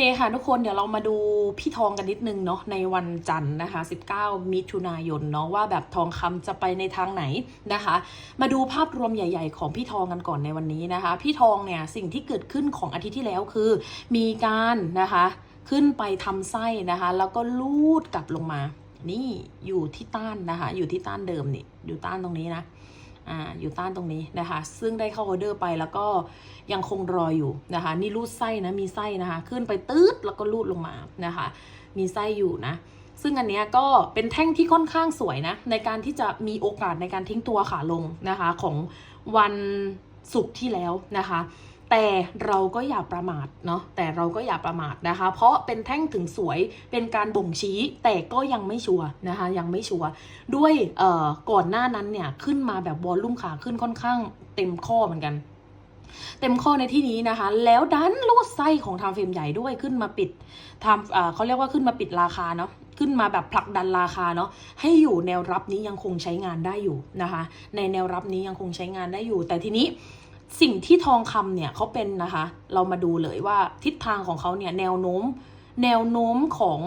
เคค่ะทุกคนเดี๋ยวเรามาดูพี่ทองกันนิดนึงเนาะในวันจันทร์นะคะ 19 มิถุนายนเนาะว่าแบบทองคำจะไปในทางไหนนะคะ มาดูภาพรวมใหญ่ ๆ ของพี่ทองกันก่อนในวันนี้นะคะ พี่ทองเนี่ยสิ่งที่เกิดขึ้นของอาทิตย์ที่แล้วคือ มีการนะคะขึ้นไปทำไส้นะคะ แล้วก็ลูดกลับลงมา นี่อยู่ที่ต้านนะคะ อยู่ที่ต้านเดิมนี่อยู่ต้านตรงนี้นะ อ่าอยู่ต้านตรงนี้นะคะ ซึ่งได้เข้าออเดอร์ไปแล้วก็ยังคงรออยู่นะคะ นี่รูดไส้นะมีไส้นะคะ ขึ้นไปตืดแล้วก็รูดลงมานะคะ มีไส้อยู่นะซึ่งอันเนี้ยก็เป็นแท่งที่ค่อนข้างสวยนะ ในการที่จะมีโอกาสในการทิ้งตัวขาลงนะคะ ของวันศุกร์ที่แล้วนะคะ แต่เราก็อย่าประมาทเนาะแต่เราก็อย่าประมาทนะคะ เพราะเป็นแท่งถึงสวยเป็นการบ่งชี้แต่ก็ยังไม่ชัวร์นะคะยังไม่ชัวร์ด้วยก่อนหน้านั้นเนี่ยขึ้นมาแบบวอลลุ่มขาขึ้นค่อนข้างเต็มข้อเหมือนกัน เต็มข้อในที่นี้นะคะ แล้วดันลูดไส้ของทางเฟรมใหญ่ด้วยขึ้นมาปิดทำเขาเรียกว่าขึ้นมาปิดราคาเนาะขึ้นมาแบบผลักดันราคาเนาะให้อยู่แนวรับนี้ยังคงใช้งานได้อยู่นะคะ ในแนวรับนี้ยังคงใช้งานได้อยู่ แต่ทีนี้ สิ่งที่ทองคำเนี่ยเขาเป็นนะคะ เรามาดูเลยว่าทิศทางของเขาเนี่ยแนวโน้มแนวโน้มของ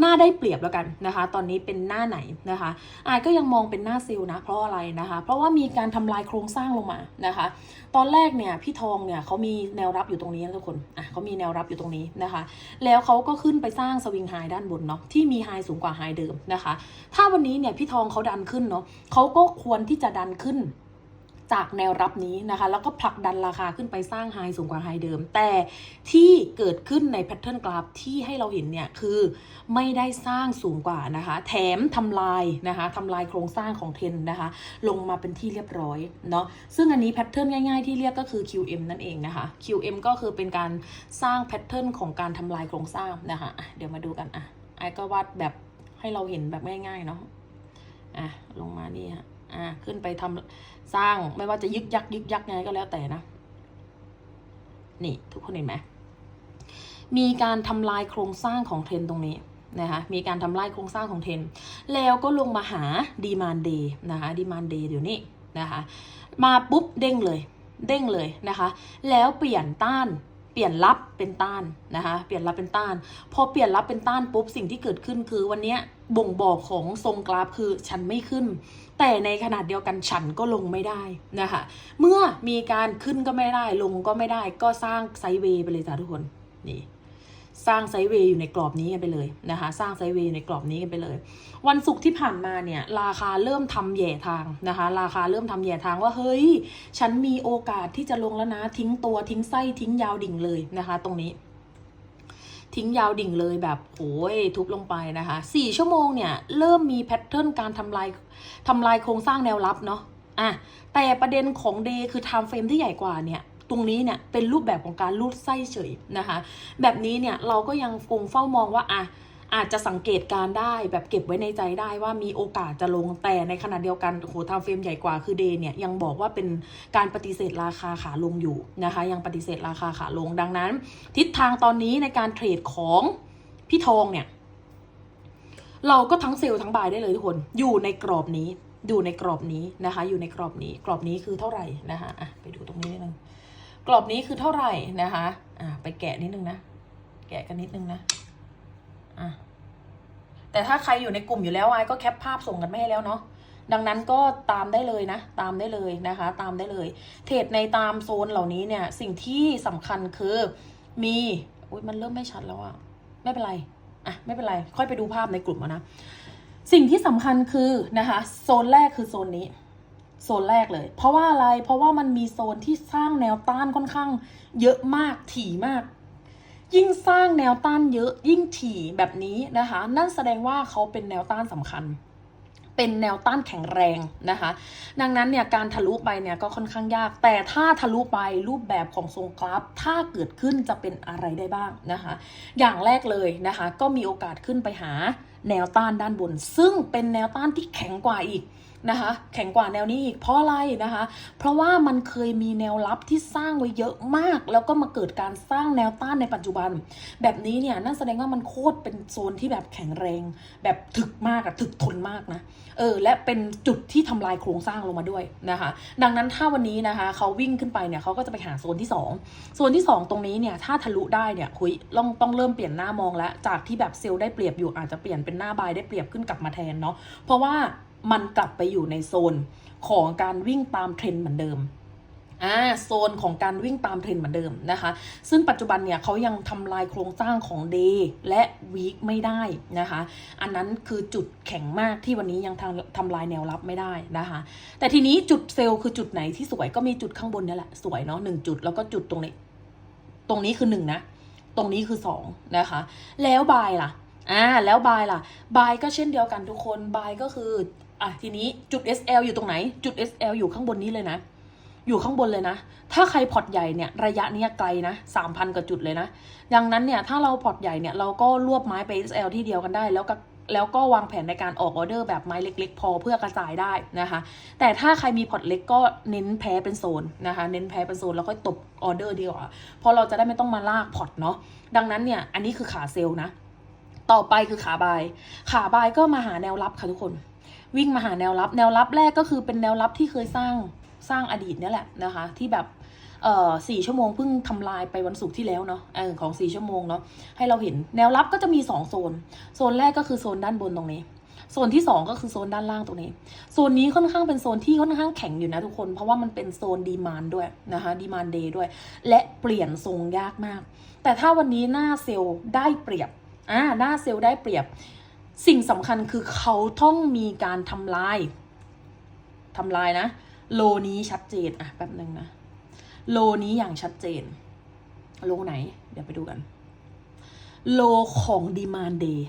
หน้าได้เปรียบแล้วกันนะคะ ตอนนี้เป็นหน้าไหนนะคะอายก็ยังมองเป็นหน้าซิลนะเพราะอะไรนะคะ เพราะว่ามีการทำลายโครงสร้างลงมานะคะ ตอนแรกเนี่ยพี่ทองเนี่ยเขามีแนวรับอยู่ตรงนี้นะทุกคนอะเขามีแนวรับอยู่ตรงนี้นะคะ แล้วเขาก็ขึ้นไปสร้างสวิงไฮด้านบนเนาะที่มีไฮสูงกว่าไฮเดิมนะคะ ถ้าวันนี้เนี่ยพี่ทองเขาดันขึ้นเนาะเขาก็ควรที่จะดันขึ้น จากแนวรับนี้นะคะ แล้วก็ผลักดันราคาขึ้นไปสร้างไฮสูงกว่าไฮเดิม แต่ที่เกิดขึ้นในแพทเทิร์นกราฟที่ให้เราเห็นเนี่ย คือไม่ได้สร้างสูงกว่านะคะ แถมทำลายนะคะทำลายโครงสร้างของเทรนนะคะ ลงมาเป็นที่เรียบร้อยเนาะซึ่งอันนี้แพทเทิร์นง่ายๆที่เรียกก็คือ QM นั่นเองนะคะ QM ก็คือเป็นการสร้างแพทเทิร์นของการทำลายโครงสร้างนะคะอะเดี๋ยวมาดูกันอะไอ้ก็วาดแบบให้เราเห็นแบบง่ายๆเนาะอะลงมานี่ฮะ อะขึ้นไปทำสร้างไม่ว่าจะยึกยักยึกยักยังไงก็แล้วแต่นะ นี่ทุกคนเห็นไหมมีการทำลายโครงสร้างของเทรนตรงนี้นะคะมีการทำลายโครงสร้างของเทรนแล้วก็ลงมาหาดีมานเดย์นะคะดีมานเดย์เดี๋ยวนี้นะคะมาปุ๊บเด้งเลยเด้งเลยนะคะ แล้วเปลี่ยนต้าน ปลี่ยนรับเป็นต้านนะคะเปลี่ยนรับเป็นต้าน พอเปลี่ยนรับเป็นต้านปุ๊บสิ่งที่เกิดขึ้นคือวันนี้บ่งบอกของทรงกราฟคือฉันไม่ขึ้น แต่ในขนาดเดียวกันฉันก็ลงไม่ได้นะคะเมื่อมีการขึ้นก็ไม่ได้ลงก็ไม่ได้ก็สร้างไซเวย์ไปเลยจ้ะทุกคนนี่ สร้างไซเวย์อยู่ในกรอบนี้กันไปเลยนะคะ สร้างไซเวย์อยู่ในกรอบนี้กันไปเลย วันศุกร์ที่ผ่านมาเนี่ยราคาเริ่มทำแย่ทางนะคะ ราคาเริ่มทำแย่ทางว่าเฮ้ย ฉันมีโอกาสที่จะลงแล้วนะ ทิ้งตัวทิ้งไส้ทิ้งยาวดิ่งเลยนะคะ ตรงนี้ ทิ้งยาวดิ่งเลยแบบโอ้ยทุบลงไปนะคะสี่ชั่วโมงเนี่ยเริ่มมีแพทเทิร์นการทำลายทำลายโครงสร้างแนวรับเนาะอะแต่ประเด็นของเดย์คือไทม์เฟรมที่ใหญ่กว่าเนี่ย ตรงนี้เนี่ยเป็นรูปแบบของการลูดไส้เฉยนะคะ แบบนี้เนี่ยเราก็ยังคงเฝ้ามองว่าอะอาจจะสังเกตการได้แบบเก็บไว้ในใจได้ว่ามีโอกาสจะลงแต่ในขณะเดียวกันโหทม์เฟรมใหญ่กว่าคือเดย์เนี่ยยังบอกว่าเป็นการปฏิเสธราคาขาลงอยู่นะคะ ยังปฏิเสธราคาขาลงดังนั้น ทิศทางตอนนี้ในการเทรดของพี่ทองเนี่ย เราก็ทั้งเซลล์ทั้งบายได้เลยทุกคน อยู่ในกรอบนี้อยู่ในกรอบนี้นะคะ อยู่ในกรอบนี้กรอบนี้คือเท่าไหร่นะคะอะไปดูตรงนี้นิดนึง กรอบนี้คือเท่าไหร่นะคะอะไปแกะนิดนึงนะ แกะกันนิดนึงนะอะแต่ถ้าใครอยู่ในกลุ่มอยู่แล้วไอ้ก็แคปภาพส่งกันไม่ให้แล้วเนาะดังนั้นก็ตามได้เลยนะ ตามได้เลยนะคะ ตามได้เลย เทรดในตามโซนเหล่านี้เนี่ย สิ่งที่สำคัญคือมีอุ้ยมันเริ่มไม่ชัดแล้วอะไม่เป็นไรอะไม่เป็นไร ค่อยไปดูภาพในกลุ่มเอานะ สิ่งที่สำคัญคือนะคะ โซนแรกคือโซนนี้ โซนแรกเลย เพราะว่าอะไรเพราะว่ามันมีโซนที่สร้างแนวต้านค่อนข้าง เยอะมากถี่มาก ยิ่งสร้างแนวต้านเยอะยิ่งถี่แบบนี้นะคะ นั่นแสดงว่าเขาเป็นแนวต้านสำคัญ เป็นแนวต้านแข็งแรงนะคะ ดังนั้นเนี่ยการทะลุไปเนี่ยก็ค่อนข้างยาก แต่ถ้าทะลุไปรูปแบบของทรงกราฟ ถ้าเกิดขึ้นจะเป็นอะไรได้บ้างนะคะ อย่างแรกเลยนะคะ ก็มีโอกาสขึ้นไปหาแนวต้านด้านบน ซึ่งเป็นแนวต้านที่แข็งกว่าอีก นะคะแข็งกว่าแนวนี้อีกเพราะอะไรนะคะ เพราะว่ามันเคยมีแนวรับที่สร้างไว้เยอะมาก แล้วก็มาเกิดการสร้างแนวต้านในปัจจุบัน แบบนี้เนี่ยนั่นแสดงว่ามันโคตรเป็นโซนที่แบบแข็งแรง แบบถึกมากอะถึกทนมากนะเออและเป็นจุดที่ทำลายโครงสร้างลงมาด้วยนะคะ ดังนั้นถ้าวันนี้นะคะเขาวิ่งขึ้นไปเนี่ยเขาก็จะไปหาโซนที่ 2 โซนที่ 2 ตรงนี้เนี่ยถ้าทะลุได้เนี่ยคุยต้องต้องเริ่มเปลี่ยนหน้ามองแล้วจากที่แบบเซลล์ได้เปรียบอยู่อาจจะเปลี่ยนเป็นหน้าบายได้เปรียบขึ้นกลับมาแทนเนาะเพราะว่า มันกลับไปอยู่ในโซนของการวิ่งตามเทรนด์เหมือนเดิมอ่าโซนของการวิ่งตามเทรนด์เหมือนเดิมนะคะ ซึ่งปัจจุบันเนี่ยเขายังทำลายโครงสร้างของ Day และ Week ไม่ได้นะคะ อันนั้นคือจุดแข็งมากที่วันนี้ยังทำทำลายแนวรับไม่ได้นะคะ แต่ทีนี้จุดเซลล์คือจุดไหนที่สวยก็มีจุดข้างบนนี่แหละสวยเนาะหนึ่งจุดแล้วก็จุดตรงนี้ ตรงนี้คือหนึ่งนะ ตรงนี้คือสองนะคะ แล้วบายล่ะอ่าแล้วบายล่ะบายก็เช่นเดียวกันทุกคนบายก็คือ อะทีนี้จุด SL อยู่ตรงไหน จุด SL อยู่ข้างบนนี้เลยนะ อยู่ข้างบนเลยนะ ถ้าใครพอร์ตใหญ่เนี่ยระยะนี้ไกลนะสามพันกว่าจุดเลยนะ ดังนั้นเนี่ยถ้าเราพอร์ตใหญ่เนี่ยเราก็รวบไม้ไป SL ที่เดียวกันได้ แล้วก็แล้วก็วางแผนในการออกออเดอร์แบบไม้เล็ก ๆ พอเพื่อกระจายได้นะคะ แต่ถ้าใครมีพอร์ตเล็กก็เน้นแพ้เป็นโซนนะคะ เน้นแพ้เป็นโซนแล้วก็ตบออเดอร์ดีกว่าเพราะเราจะได้ไม่ต้องมาลากพอร์ตเนาะ ดังนั้นเนี่ยอันนี้คือขาเซลล์นะ ต่อไปคือขาบาย ขาบายก็มาหาแนวรับค่ะทุกคน วิ่งมาหาแนวรับ แนวรับแรกก็คือเป็นแนวรับที่เคยสร้างสร้างอดีตเนี่ยแหละนะคะ ที่แบบเอ่อสี่ชั่วโมงเพิ่งทำลายไปวันศุกร์ที่แล้วเนาะออของสี่ชั่วโมงเนาะให้เราเห็นแนวรับก็จะมีสองโซน โซนแรกก็คือโซนด้านบนตรงนี้โซนที่สองก็คือโซนด้านล่างตรงนี้ โซนนี้ค่อนข้างเป็นโซนที่ค่อนข้างแข็งอยู่นะทุกคน เพราะว่ามันเป็นโซนดีมานด้วยนะคะดีมานเดย์ด้วย และเปลี่ยนทรงยากมาก แต่ถ้าวันนี้หน้าเซลล์ได้เปรียบอ่าหน้าเซลล์ได้เปรียบ สิ่งสำคัญคือเขาต้องมีการทำลายทำลายนะ โลนี้ชัดเจน อะแป๊บหนึ่งนะ โลนี้อย่างชัดเจน โลไหน เดี๋ยวไปดูกัน โลของดีมานเดย์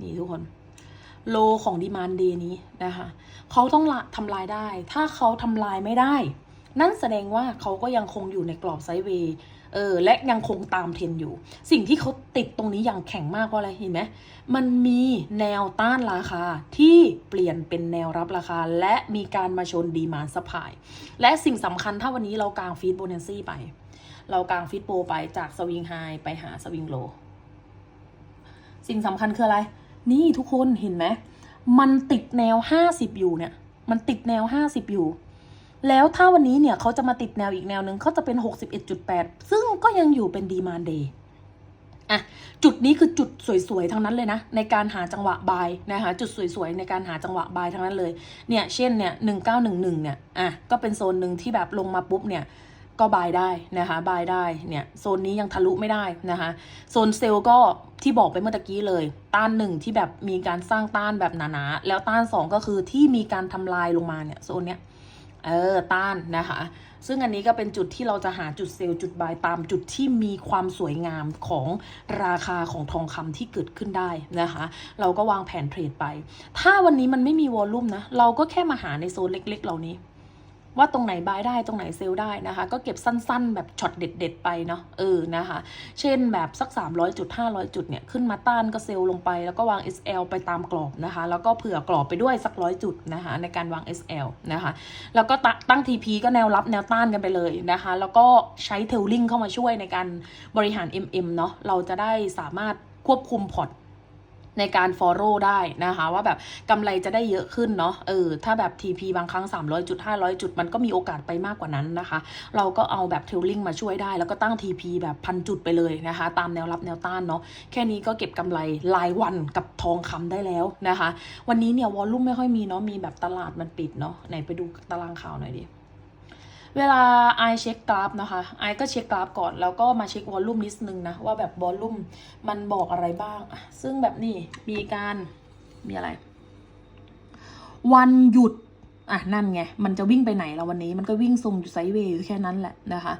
นี่ทุกคน โลของดีมานเดย์นี้นะคะเขาต้องละทำลายได้ ถ้าเขาทำลายไม่ได้ นั่นแสดงว่าเขาก็ยังคงอยู่ในกรอบไซด์เวย์ เออและยังคงตามเทรนอยู่ สิ่งที่เขาติดตรงนี้อย่างแข็งมากเพราะอะไรเห็นไหมมันมีแนวต้านราคาที่เปลี่ยนเป็นแนวรับราคา และมีการมาชนดีมานสปายและสิ่งสำคัญถ้าวันนี้เรากางฟีดโบนันซี่ไป เรากางฟีดโปรไปจากสวิงไฮไปหาสวิงโลสิ่งสำคัญคืออะไร นี่ทุกคนเห็นไหม มันติดแนว 50 อยู่เนี่ย มันติดแนว 50 อยู่ แล้วถ้าวันนี้เนี่ยเขาจะมาติดแนวอีกแนวหนึ่งเขาจะเป็น 61.8 ซึ่งก็ยังอยู่เป็นดีมานเดย์อะจุดนี้คือจุดสวยๆทั้งนั้นเลยนะ ในการหาจังหวะบายนะคะจุดสวยๆในการหาจังหวะบายทั้งนั้นเลยเนี่ยเช่นเนี่ย1911เนี่ยอะก็เป็นโซนหนึ่งที่แบบลงมาปุ๊บเนี่ยก็บายได้นะคะบายได้เนี่ยโซนนี้ยังทะลุไม่ได้นะคะโซนเซลล์ก็ที่บอกไปเมื่อตะกี้เลย ต้านหนึ่งที่แบบมีการสร้างต้านแบบหนาๆแล้วต้านสองก็คือที่มีการทำลายลงมาเนี่ยโซนเนี้ย เออต้านนะคะ ซึ่งอันนี้ก็เป็นจุดที่เราจะหาจุดเซลล์จุดบายตามจุดที่มีความสวยงามของราคาของทองคำที่เกิดขึ้นได้นะคะ เราก็วางแผนเทรดไป ถ้าวันนี้มันไม่มีวอลลุ่มนะ เราก็แค่มาหาในโซนเล็ก ๆ เหล่านี้ ว่าตรงไหนบายได้ตรงไหนเซลได้นะคะ ก็เก็บสั้นๆ แบบช็อตเด็ด ๆ ไปเนาะเออนะคะ เช่นแบบสัก 300 จุด 500 จุดเนี่ยขึ้นมาต้านก็เซลลงไป แล้วก็วาง SL ไปตามกรอบนะคะ แล้วก็เผื่อกรอบไปด้วยสักร้อยจุดนะคะในการวาง SL นะคะแล้วก็ตตั้ง TP ก็แนวรับแนวต้านกันไปเลยนะคะ แล้วก็ใช้เทลลิงเข้ามาช่วยในการบริหาร MM เนาะเราจะได้สามารถควบคุมพอร์ต ในการ follow ได้นะคะ ว่าแบบกำไรจะได้เยอะขึ้นเนาะเออถ้าแบบ TP บางครั้ง 300จุด500 จุด มันก็มีโอกาสไปมากกว่านั้นนะคะ เราก็เอาแบบเทลลิงมาช่วยได้ แล้วก็ตั้ง TP แบบพันจุดไปเลยนะคะ ตามแนวรับแนวต้านเนาะแค่นี้ก็เก็บกำไรรายวันกับทองคำได้แล้วนะคะ วันนี้เนี่ยวอลลุ่มไม่ค่อยมีเนาะมีแบบตลาดมันปิดเนาะไหนไปดูตารางข่าวหน่อยดิ เวลาไอเช็คกราฟนะคะไอก็เช็คกราฟก่อน แล้วก็มาเช็ควอลลุ่มนิดนึงนะ ว่าแบบวอลลุ่มมันบอกอะไรบ้าง ซึ่งแบบนี้มีการ มีอะไร วันหยุดอะนั่นไง มันจะวิ่งไปไหนแล้ววันนี้มันก็วิ่งทรงอยู่ไซด์เวย์อยู่แค่นั้นแหละนะคะ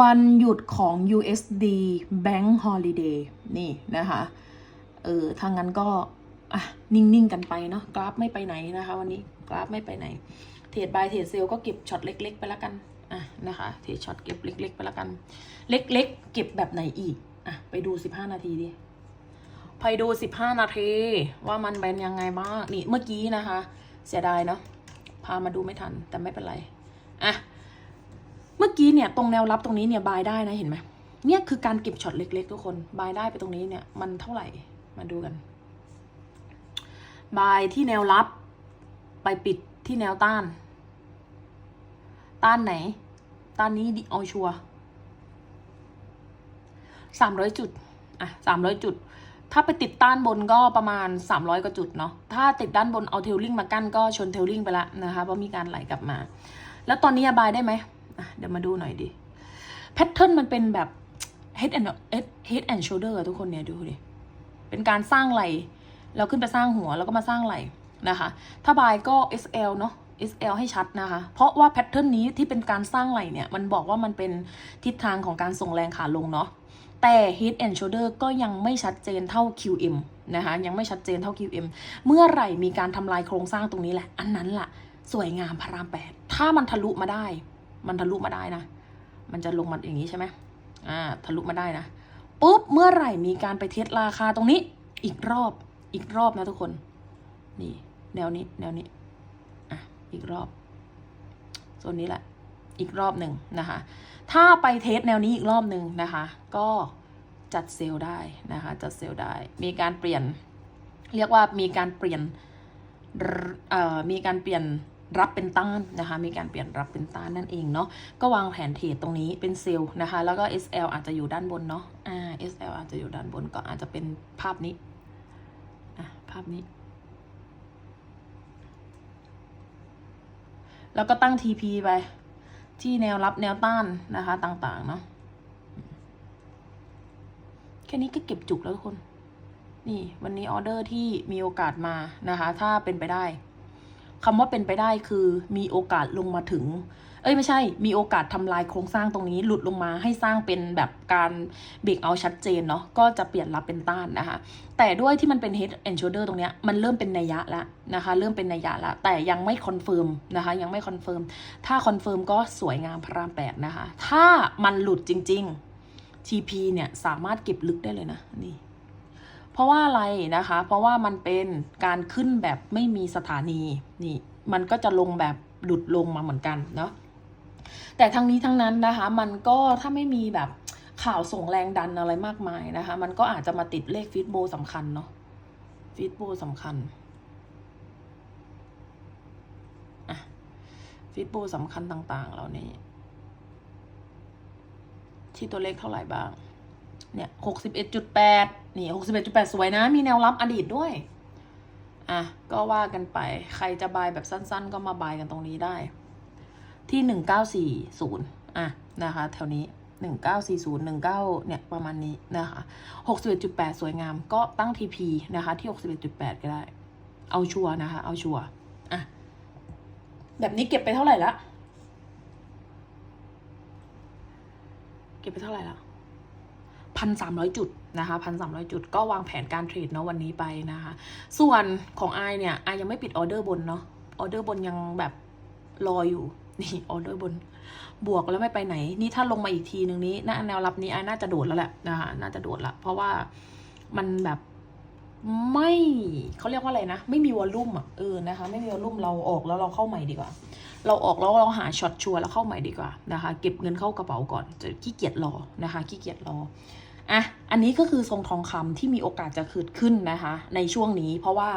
วันหยุดของ USD Bank Holiday นี่นะคะ เออถ้างั้นก็อะนิ่ง ๆ กันไปเนาะกราฟไม่ไปไหนนะคะ วันนี้กราฟไม่ไปไหน เทรดบายเทรดเซลก็เก็บช็อตเล็ก ๆ ไปแล้วกัน อะนะคะเทช็อตเก็บเล็ก ๆ ไปแล้วกัน เล็ก ๆ เก็บแบบไหนอีกอะไปดู15นาทีดิไปดู15นาทีว่ามันเป็นยังไงบ้างนี่เมื่อกี้นะคะ เสียดายเนาะพามาดูไม่ทัน แต่ไม่เป็นไรอะเมื่อกี้เนี่ยตรงแนวรับตรงนี้เนี่ยบายได้นะเห็นไหมเนี่ยคือการเก็บช็อตเล็ก ๆ ทุกคนบายได้ไปตรงนี้เนี่ยมันเท่าไหร่มาดูกันบายที่แนวรับไปปิดที่แนวต้าน ต้านไหน ต้านนี้ดิเอาชัวสามร้อยจุด อะสามร้อยจุด ถ้าไปติดต้านบนก็ประมาณ300กว่าจุดเนาะ ถ้าติดด้านบนเอาเทลลิงมากั้นก็ชนเทลลิงไปละนะคะเพราะมีการไหลกลับมา แล้วตอนนี้อบายได้ไหมเดี๋ยวมาดูหน่อยดิ แพทเทิร์นมันเป็นแบบ head and head and shoulder อะทุกคนเนี่ยดูดิ เป็นการสร้างไหล เราขึ้นไปสร้างหัวแล้วก็มาสร้างไหลนะคะ ถ้าบายก็ SL เนาะ SL ให้ชัดนะคะ เพราะว่าแพทเทิร์นนี้ที่เป็นการสร้างไหลเนี่ย มันบอกว่ามันเป็นทิศทางของการส่งแรงขาลงเนาะ แต่ Head and Shoulder ก็ยังไม่ชัดเจนเท่า QM นะคะ ยังไม่ชัดเจนเท่า QM เมื่อไหร่มีการทำลายโครงสร้างตรงนี้แหละ อันนั้นล่ะ สวยงามพระรามแปดถ้ามันทะลุมาได้ มันทะลุมาได้นะ มันจะลงมาอย่างนี้ใช่ไหมอ่า ทะลุมาได้นะ ปุ๊บ เมื่อไหร่มีการไปเทสราคาตรงนี้ อีกรอบ อีกรอบนะทุกคน นี่ แนวนี้ แนวนี้ อีกรอบโซนนี้แหละ อีกรอบหนึ่งนะคะ ถ้าไปเทสแนวนี้อีกรอบหนึ่งนะคะ ก็จัดเซลล์ได้นะคะ จัดเซลล์ได้ มีการเปลี่ยน เรียกว่ามีการเปลี่ยนมีการเปลี่ยนรับเป็นต้านนะคะ มีการเปลี่ยนรับเป็นต้านนั่นเองเนาะ ก็วางแผนเทรดตรงนี้เป็นเซลล์นะคะ แล้วก็ SL อาจจะอยู่ด้านบนเนาะ อ่า SL อาจจะอยู่ด้านบนก็อาจจะเป็นภาพนี้ อะ ภาพนี้ แล้วก็ตั้ง TP ไป ที่แนวรับแนวต้านนะคะต่างๆเนาะแค่นี้ก็เก็บจุกแล้วทุกคน นี่วันนี้ออเดอร์ที่มีโอกาสมานะคะ ถ้าเป็นไปได้คำว่าเป็นไปได้คือมีโอกาสลงมาถึง เอ้ยไม่ใช่ มีโอกาสทำลายโครงสร้างตรงนี้หลุดลงมาให้สร้างเป็นแบบการเบรกเอาชัดเจนเนาะก็จะเปลี่ยนรับเป็นต้านนะคะ แต่ด้วยที่มันเป็น head and shoulder ตรงเนี้ยมันเริ่มเป็นนัยยะแล้วนะคะ เริ่มเป็นนัยยะแล้วแต่ยังไม่คอนเฟิร์มนะคะ ยังไม่คอนเฟิร์มถ้าคอนเฟิร์มก็สวยงามพระรามแปดนะคะ ถ้ามันหลุดจริง ๆ TP เนี่ยสามารถเก็บลึกได้เลยนะนี่เพราะว่าอะไรนะคะ เพราะว่ามันเป็นการขึ้นแบบไม่มีสถานีนี่ มันก็จะลงแบบหลุดลงมาเหมือนกันเนาะ แต่ทั้งนี้ทั้งนั้นนะคะ มันก็ถ้าไม่มีแบบข่าวส่งแรงดันอะไรมากมายนะคะ มันก็อาจจะมาติดเลขฟีดโบสำคัญเนาะฟีดโบสำคัญอะฟีดโบสำคัญต่าง ๆ เหล่านี้ ที่ตัวเลขเท่าไหร่บ้าง เนี่ยหกสิบเอ็ดจุดแปดนี่หกสิบเอ็ดจุดแปดสวยนะ มีแนวรับอดีตด้วย อะ ก็ว่ากันไป ใครจะบายแบบสั้น ๆ ก็มาบายกันตรงนี้ได้ ที่หนึ่งเก้าสี่ศูนย์อะนะคะแถวนี้หนึ่งเก้าสี่ศูนย์หนึ่งเก้าเนี่ยประมาณนี้นะคะหกสิบเอ็ดจุดแปดสวยงามก็ตั้งทีพีนะคะที่หกสิบเอ็ดจุดแปดก็ได้ เอาชัวร์นะคะ เอาชัวร์อะแบบนี้เก็บไปเท่าไหร่ละเก็บไปเท่าไหร่ละพันสามร้อยจุดนะคะพันสามร้อยจุดก็วางแผนการเทรดเนาะวันนี้ไปนะคะ ส่วนของไอเนี่ยไอยังไม่ปิดออเดอร์บนเนาะออเดอร์บนยังแบบรออยู่ นี่ออเดอร์บน บวกแล้วไม่ไปไหน นี่ถ้าลงมาอีกทีหนึ่งนี้น่าแนวรับนี้ไอน่าจะโดดแล้วแหละนะคะน่าจะโดดละเพราะว่ามันแบบไม่เขาเรียกว่าอะไรนะ ไม่มีวอลลุ่มอะเออนะคะ ไม่มีวอลลุ่มเราออกแล้วเราเข้าใหม่ดีกว่า เราออกแล้วเราหาช็อตชัวร์แล้วเข้าใหม่ดีกว่านะคะ เก็บเงินเข้ากระเป๋าก่อนจะขี้เกียจรอนะคะขี้เกียจรออะอันนี้ก็คือทรงทองคำที่มีโอกาสจะเกิดขึ้นนะคะ ในช่วงนี้เพราะว่า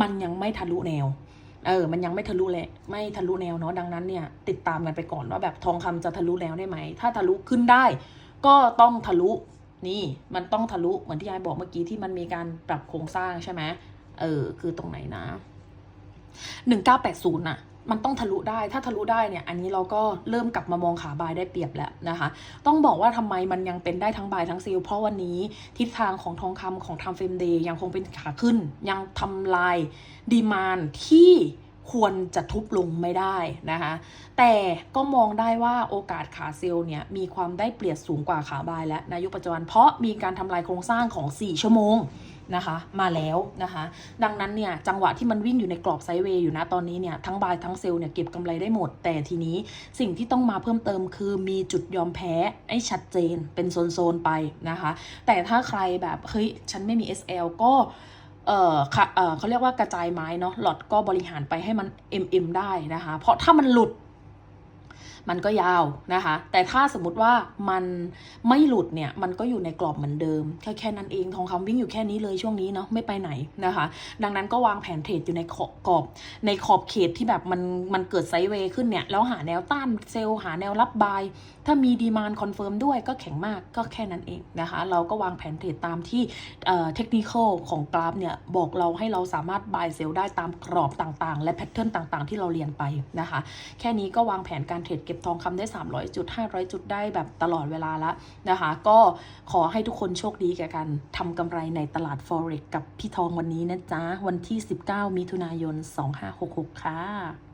มันยังไม่ทะลุแนว เออ มันยังไม่ทะลุแหละไม่ทะลุแนวเนาะดังนั้นเนี่ย ติดตามกันไปก่อนว่าแบบทองคำจะทะลุแนวได้ไหม ถ้าทะลุขึ้นได้ ก็ต้องทะลุนี่มันต้องทะลุเหมือนที่ยายบอกเมื่อกี้ที่มันมีการปรับโครงสร้างใช่ไหมเออ คือตรงไหนนะหนึ่งเก้าแปดศูนย์อะ มันต้องทะลุได้ ถ้าทะลุได้เนี่ย อันนี้เราก็เริ่มกลับมามองขาบายได้เปรียบแล้วนะคะ ต้องบอกว่าทำไมมันยังเป็นได้ทั้งบายทั้งซีล เพราะวันนี้ทิศทางของทองคำของทำเฟรมเดย์ยังคงเป็นขาขึ้น ยังทำลายดีมานที่ควรจะทุบลงไม่ได้นะคะ แต่ก็มองได้ว่าโอกาสขาเซลล์เนี่ยมีความได้เปรียบสูงกว่าขาบายและในยุคปัจจุบัน เพราะมีการทำลายโครงสร้างของ 4 ชั่วโมง นะคะมาแล้วนะคะดังนั้นเนี่ยจังหวะที่มันวิ่งอยู่ในกรอบไซด์เวย์อยู่นะตอนนี้เนี่ยทั้งบายทั้งเซลล์เนี่ยเก็บกำไรได้หมด แต่ทีนี้สิ่งที่ต้องมาเพิ่มเติมคือมีจุดยอมแพ้ให้ชัดเจนเป็นโซนๆไปนะคะ แต่ถ้าใครแบบเฮ้ยฉันไม่มี SL ก็เออค่ะเออเขาเรียกว่ากระจายไม้เนาะหลอดก็บริหารไปให้มัน mm ได้นะคะ เพราะถ้ามันหลุด มันก็ยาวนะคะ แต่ถ้าสมมติว่ามันไม่หลุดเนี่ย มันก็อยู่ในกรอบเหมือนเดิม แค่แค่นั้นเองทองคำวิ่งอยู่แค่นี้เลยช่วงนี้เนาะไม่ไปไหนนะคะ ดังนั้นก็วางแผนเทรดอยู่ในขอบกรอบในขอบเขตที่แบบมันมันเกิดไซด์เวย์ขึ้นเนี่ยแล้วหาแนวต้านเซลล์หาแนวรับบาย ถ้ามีดีมานคอนเฟิร์มด้วยก็แข็งมากก็แค่นั้นเองนะคะ เราก็วางแผนเทรดตามที่เทคนิคของกราฟเนี่ยบอกเราให้เราสามารถบายเซลล์ได้ตามกรอบต่างๆ และแพทเทิร์นต่างๆ ที่เราเรียนไปนะคะ แค่นี้ก็วางแผนการเทรดก็บทองคำได้ 300 จุด 500 จุดได้แบบตลอดเวลาละนะคะ ก็ขอให้ทุกคนโชคดีกับการทำกำไรในตลาด Forex กับพี่ทองวันนี้นะจ๊ะ วันที่ 19 มิถุนายน 2566 ค่ะ